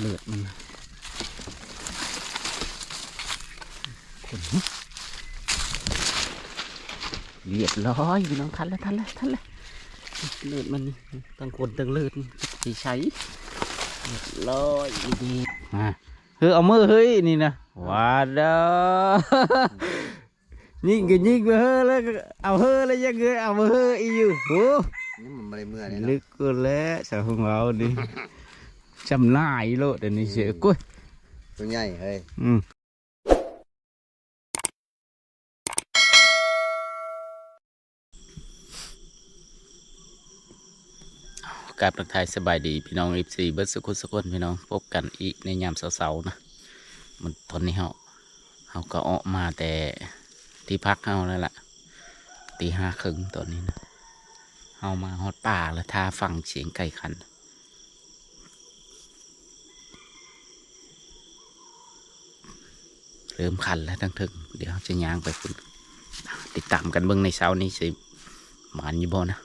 เลือดมันคนเรียบร้อยพี่น้องทันแล้วทันแล้วทันแล้วเลือดมันนี่ตั้งคนตั้งเลือดสีใช้เรียบร้อยดีมาเฮ้ยเอามือเฮ้ยนี่นะว้าดอยิงก็ยิงไปเฮ้อแล้วก็เอาเฮ้อแล้วยังเงยเอามาเฮ้ออีอยู่โอ้นี่มันไม่ได้เมื่อเลยลึนะกก็แล้วสาวของเราดิ จำหน้าอีโลดเดี๋ยวนี้เสียกุ้ยตัวใหญ่เฮ้ยอืมกราบทักทายสบายดี พี่น้องอีซีเบิร์ดสุขุสกุลพี่น้องพบกันอีกในยามเสาร์ๆนะมันตอนนี้เฮาเฮาก็ออกมาแต่ที่พักเฮาแล้วล่ะตีห้าครึ่งตอนนี้นะเฮามาฮอดป่าแล้วท่าฟังเสียงไก่ขัน เริ่มคันแล้วทั้งถึงเดี๋ยวจะย่างไปคุณติดตามกันเบิ่งในเช้านี้สิหมานอยู่บ่นะ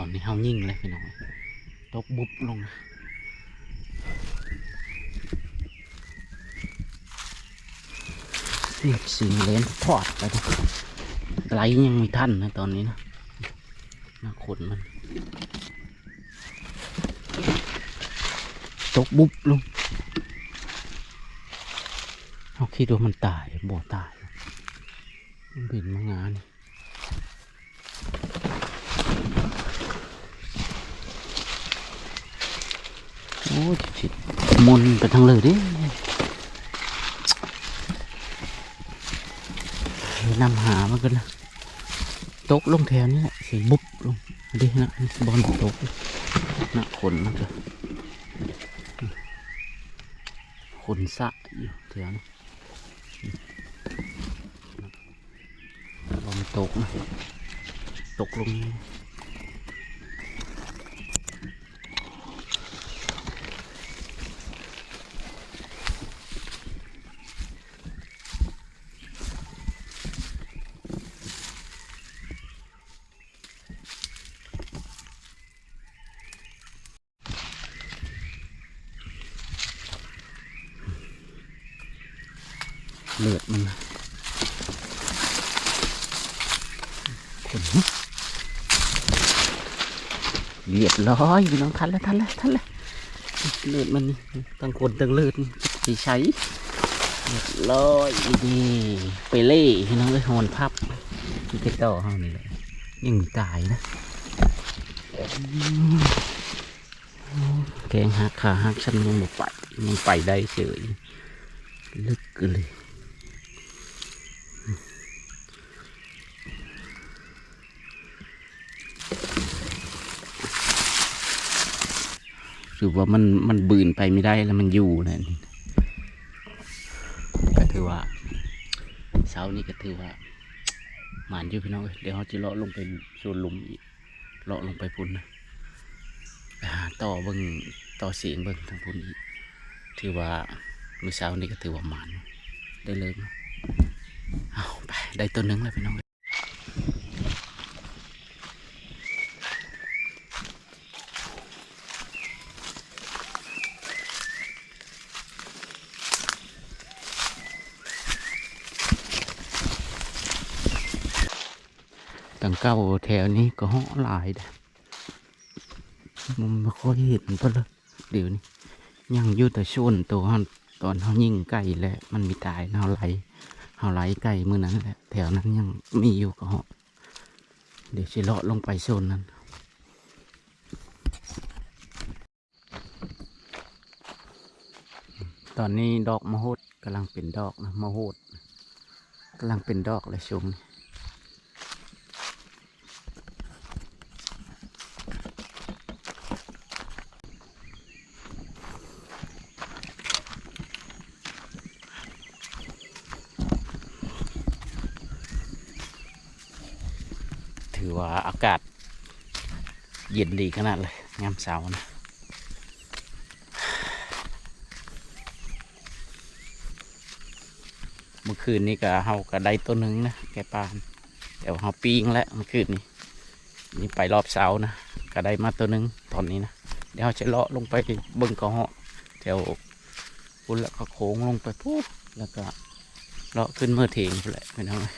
อนนี้เฮายิ่งเลยพี่น้องตกบุบลงนะเสียบสิงเลนทอดไปนะไหลยังไม่ทันนะตอนนี้นะน่าขนมันตกบุบลงเขาคิดว่ามันตายบ่ตายมันบินมางานนี่ อ้ยชิดมนไปทางเลยดินำหามันกันนะตกลงแถวนี้แหละสิบุบลงอันนี้นะบอลตกนะขนมันจะขนสะอยู่แถวนี้บอลตกนะตกลง เลือดมันขนเรียบร้อยพี่น้องทันแล้วทันแล้วทันแล้วเลือดมันนี่ตั้งคนตั้งเลือดนี่สีใช้เรียบร้อยดีไปเล่พี่น้องเลยหอนพับที่กระต่อห้องนี่เลยยังมีตายนะแกงหักขาหักฉันยังบอกไปยังไปได้เฉยลึกเลย คือว่ามันมันบืนไปไม่ได้แล้วมันอยู่นะนี่ก็ถือว่าเช้านี้ก็ถือว่าหมานอยู่พี่น้องเดี๋ยวเขาจะเลาะลงไปโซนหลุมอีกเลาะลงไปพุ่นนะไปหาต่อเบิ่งต่อเสียงเบิ่งทางพุ่นอีกถือว่ามือเช้านี้ก็ถือว่าหมานได้เลยเอาไปได้ตัวหนึงแล้วพี่น้องังเก้าแถวนี้ก็ห้อหลายเด้มันไม่ค่อยเห็นปะเลยเดี๋ยวนี้ยังอยู่แต่ชวนตัวตอนเขายิงไก่แหละมันมีตายนะเขาไหลเขาไหลไก่มือนั้นแหละแถวนั้นยังมีอยู่ก็ห้อเดี๋ยวสิเลาะลงไปโซนนั้นตอนนี้ดอกมะฮดกำลังเป็นดอกนะมะฮดกำลังเป็นดอกเลยชมนี่ ถือว่าอากาศ เย็นดีขนาดเลยงามเสานะเมื่อคืนนี้ก็เฮาก็ได้ตัวหนึ่งนะแกปานเดี๋ยวเฮาปีงแล้วเมื่อคืนนี้นี่ไปรอบเสานะก็ได้มาตัวหนึ่งตอนนี้นะเดี๋ยวเฮาจะเลาะลงไปเบิ่งกระเหาะแถวพุ่นแล้วก็โค้งลงไปปุ๊บแล้วก็เลาะขึ้นเมื่อเทงพุ่นแหละไม่ต้องเลย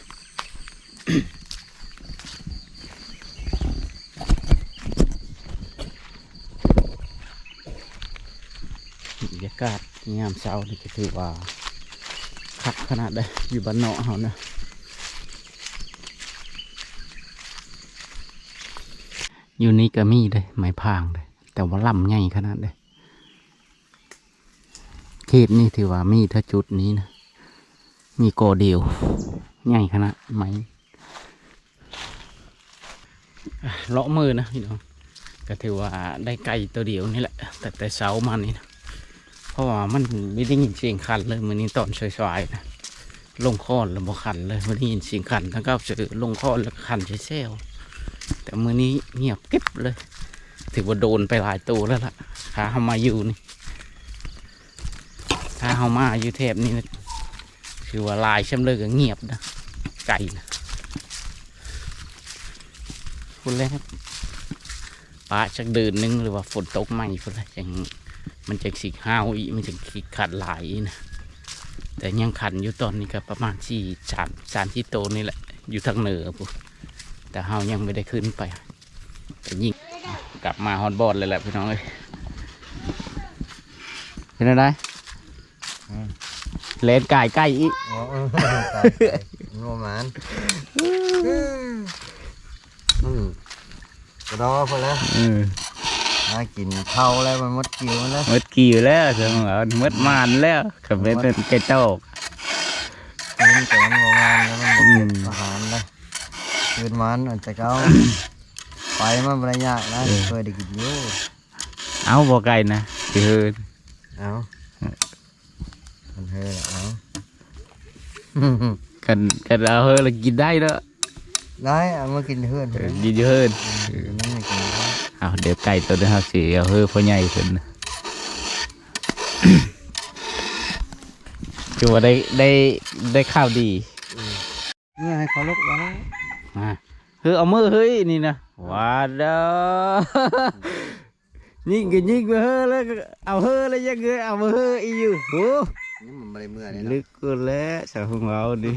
บรรยากาศยามเช้านี่ก็ถือว่าคักขนาดได้อยู่บ้านนอกเขานะอยู่นี่ก็มีเลยไม้พางเลยแต่ว่าลำใหญ่ขนาดเลยเขตนี่ถือว่ามีถ้าจุดนี้นะ มีกอเดียวใหญ่ขนาดไม้เลาะมือนะพี่น้องก็ถือว่าได้ไก่ตัวเดียวนี่แหละ แต่แต่เช้ามานี่นะ เพราะว่ามันไม่ได้ยินเสียงคันเลยมือนี้ตอนสวยๆนะลงคอนแล้วบ่คันเลยไม่ได้ยินเสียงคันทั้งก้าเสือลงคอนแล้วคันเซลแต่มือนี้เงียบเก็บเลย ถือว่าโดนไปหลายตัวแล้วล่ะถ้าเฮามาอยู่นี่ถ้าเฮามาอยู่แถบนี้นะคือว่าลายช่ำเลยก็เงียบนะไก่นะคุณเลยครับป้าชักเดินนึงหรือว่าฝนตกใหม่พุ่นละจัง มันจะสีห้าวอีกมันจะขีดขัดหลายอีนะแต่ยังขันอยู่ตอนนี้ก็ประมาณสี่สามสามที่โตนี่แหละ อยู่ทางเหนือปุ๊แต่เฮายังไม่ได้ขึ้นไปแต่ยิ่งกลับมาฮอนบอดเลยแหละพี่น้องเอ้ยเป็นอะไรเลนกายใกล้อีกอ๋อเออตายตายงอมันอืมกระดอพอแล้ว อืมมากินข้าวแล้วมันหมดกิวมันแล้วมดกี่แล้วเสมอมดมานแล้วขับเป็นเป็นไก่โตกกินแต่มันงอมันแล้วมันบ่อืเก็มบอาหารนะคืนมันอาจจะเก้าไปมันบ่ได้ยากนะเคยได้กินอยู่เอาบ่ไก่นะคือเอามันเฮ้ยเอากันกันเอาเฮ้ยเรากินได้เนาะได้เอามากินเพื่อนเอเพื่ออนกินเยอะเฮินนั่นไม่กินได้ เอาเดี๋ยวไก่ตัวนี้ครับสิเอาเฮ้ยพ่อใหญ่ขึ้นนะคือว่าได้ได้ได้ข้าวดีเนี่ยให้เขาลุกแล้วนะอ่าเฮ้ยเอามือเฮ้ยนี่นะว้าเด้อยิงก็ยิงไปเฮ้ยแล้วก็เอาเฮ้ยแล้วยังไงเอามาเฮ้ยอีอยู่โอ้นี่มันไม่ได้เมื่อเนี่ยลึกก็แล้วสาวของเราดิ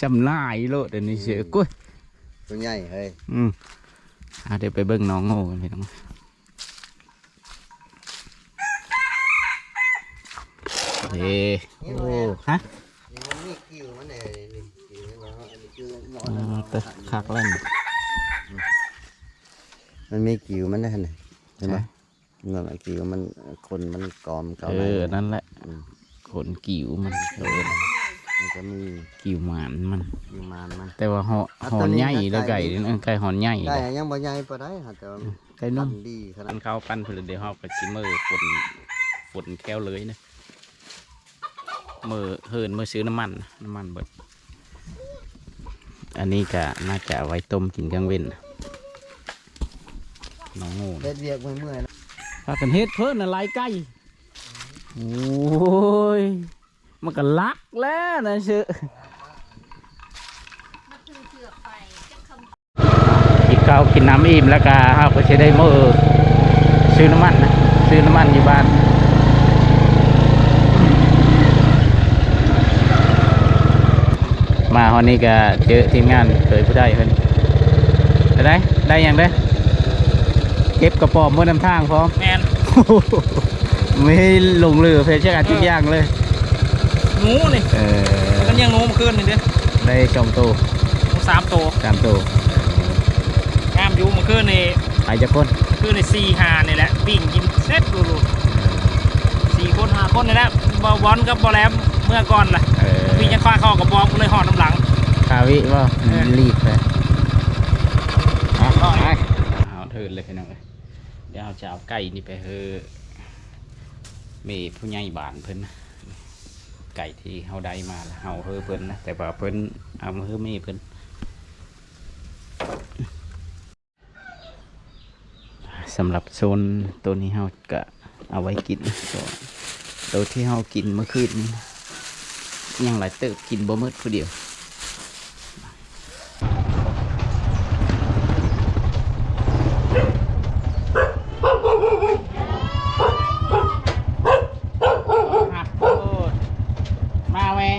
จำลายโลดอันนี้เสียกุ้ยตัวใหญ่เฮ้ยอืมอะ เดี๋ยวไปเบิ่งน้องโง่กันพี่น้องเฮ้โอ้ฮะนี่มันมีกิ้วมันเนี่ยนี่กิ้วนี่มันอันนี้กิ้วหมออ่นะาแต่คักแล้วนี่มันมีกิ้วมันได้ขนาดเห็นไหมนั่นแหละกิ้วมันคนมันกอมเกาเอไหลอนั่นแหละอืมขนกิ่วมันเออ มันจะมีกิ่วหมานมันกิ้วมันมันแต่ว่าหออะหอตอนนนี้ใหญ่นะแล้วไก่ไก่นี่เออไก่หอนใหญ่ได้เลยยังบ่ใหญ่ปานใดค่ะแต่ว่าไก่นุ่มทำดีขนามัดนเข้าปั้นเพื่อเดี๋ยวเขาก็ชิมเมอร์ฝนฝนแก้วเลยนะเมื่อเฮินเมื่อซื้อน้ำมันน้ำมันเบิดอันนี้ก็น่าจะเอาไว้ต้มกินกลางเว้นนะน้องโง่เฮ็ดเวียกเมื่อยๆนะ พากันเฮ็ดเพิ่นอะไรไก่โอ้ย มันก็ลักแล้วนะเชื่อกินข้าวกินน้ำอิ่มแล้วก็เฮาก็จะได้มือซื้อน้ำมันนะซื้อน้ำมันอยู่บ้านมาฮอนนี้ก็เจอทีมงานเคยผู้ได้เพิ่นได้ได้ยังได้อเก็บกระป๋อมบนน้ำทางพร้อมแมนไม่ให้ลงเรือเพชรอาทิตย์ย่างเลย หนูนี่เออมันยังหนูเมื่อคืนนี่เด้อได้จองโตวหนูสามโตวสามโตวงามอยู่เมื่อคืนนี่ไปจะคนเมื่อคืนนี่สี่หานี่แหละปิ้งกินเซ็ตดูดูสี่คนห้าคนนี่แหละบอลบอลกับบอลแลมเมื่อก่อนล่ะเออพี่ยังคว้าเข้ากับบอลกูเลยหอดน้ำหลังคาวิว่าเออรีบไปเอาไปเอาเถินเลยพี่น้องเอ้ยเดี๋ยวเอาจะเอาไก่นี่ไปเฮอเมผู้ใหญ่บ้านเพิ่นนะ ไก่ที่เฮาได้มาแล้วเฮาเฮอเพิ่นนะแต่ว่าเพิ่นเอามาเฮอไม่เพิ่นสำหรับโซนตัวนี้เฮาก็เอาไว้กินตัวที่เฮากินเมื่อคืนยังหลายเติบกินบ่หมดผู้เดียว หักโอ้ยมาแม่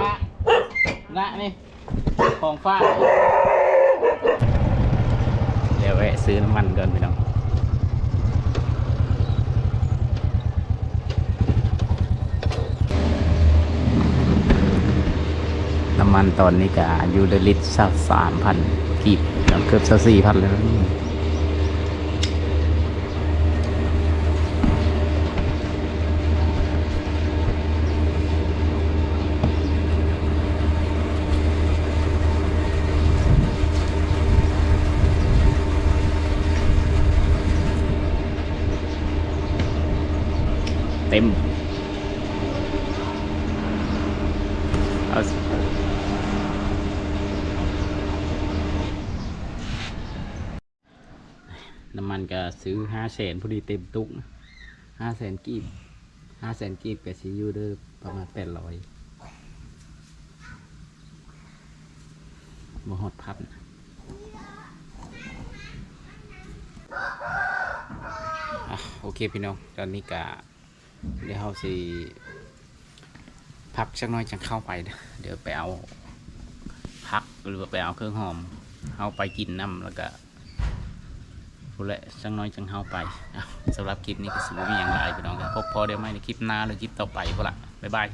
ละละนี่ ของฟ้าดเดี๋ยวแวะซื้อน้ำมันก่อนพี่น้อง น้ำมัน ตอนนี้ก็อยู่ในลิตรสักสามพันกีบเกือบสักสี่พันแล้วนะนี่เต็ม ซื้อห้าแสนพอดีเต็มตุ๊กห้าแสนกีบห้าแสนกีบกับซียูเดอร์ประมาณแปดร้อยมหอดพับโอเคพี่น้อง ตอนนี้กะเดี๋ยวเราสิพักสักน้อยจะเข้าไป เดี๋ยวไปเอาพักหรือไปเอาเครื่องหอม เอาไปกินน้ำแล้วก็ พูดแหละสังน้อยจังเฮาไปสำหรับคลิปนี้ก็สูงมีอย่างไรพี่น้องครับพบพอเดี๋ยวไม่ในคลิปหน้าหรือคลิปต่อไปพอละบ๊ายบาย